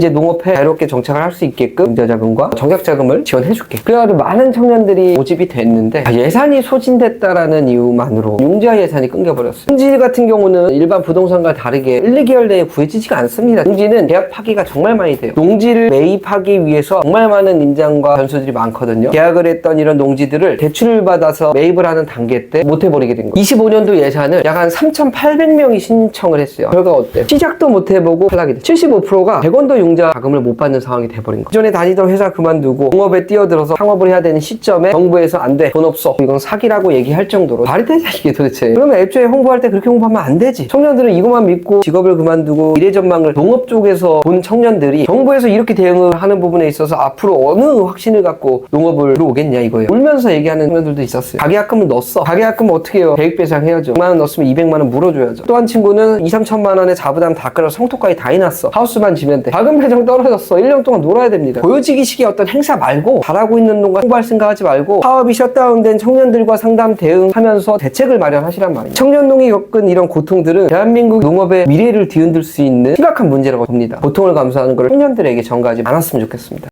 이제 농업에 자유롭게 정착을 할 수 있게끔 임대자금과 정착자금을 지원해줄게. 그래가지고 많은 청년들이 모집이 됐는데 아, 예산이 소진됐다라는 이유만으로 융자 예산이 끊겨버렸어요. 용지 같은 경우는 일반 부동산과 다르게 1, 2개월 내에 구해지지가 않습니다. 용지는 계약 파기가 정말 많이 돼요. 농지를 매입하기 위해서 정말 많은 인장과 변수들이 많거든요. 계약을 했던 이런 농지들을 대출을 받아서 매입을 하는 단계 때 못 해버리게 된 거예요. 25년도 예산을 약 한 3,800명이 신청을 했어요. 결과가 어때요? 시작도 못 해보고 탈락이 돼. 75%가 100원도 융자 자금을 못 받는 상황이 돼버린 거예요. 기존에 다니던 회사 그만두고 농업에 뛰어들어서 창업을 해야 되는 시점에 정부에서 안 돼. 돈 없어. 이건 사기라고 얘기할 정도로 말이 되냐 이게 도대체. 그러면 애초에 홍보할 때 그렇게 홍보하면 안 되지. 청년들은 이것만 믿고 직업을 그만두고 미래 전망을 농업 쪽에서 본 청년들이 정부에서 이렇게 대응을 하는 부분에 있어서 앞으로 어느 확신을 갖고 농업을 들어오겠냐 이거예요. 울면서 얘기하는 청년들도 있었어요. 가계약금을 넣었어. 가계약금 어떻게 해요? 계획 배상 해야죠. 100만 원 넣었으면 200만 원 물어줘야죠. 또 한 친구는 2, 3천만 원의 자부담 다 끌어 성토까지 다 해놨어. 하우스만 지면 돼. 자금 배정 떨어졌어. 1년 동안 놀아야 됩니다. 보여지기식의 어떤 행사 말고 잘하고 있는 농가 홍보할 생각하지 말고 사업이 셧다운된 청년들과 상담 대응하면서 대책을 마련하시란 말이에요. 청년농이 겪은 이런 고통들은 대한민국 농업의 미래를 뒤흔들 수 있는 심각한 문제라고 봅니다. 고통을 감수하는 걸 청년들에게 전가하지 않았으면 좋겠습니다.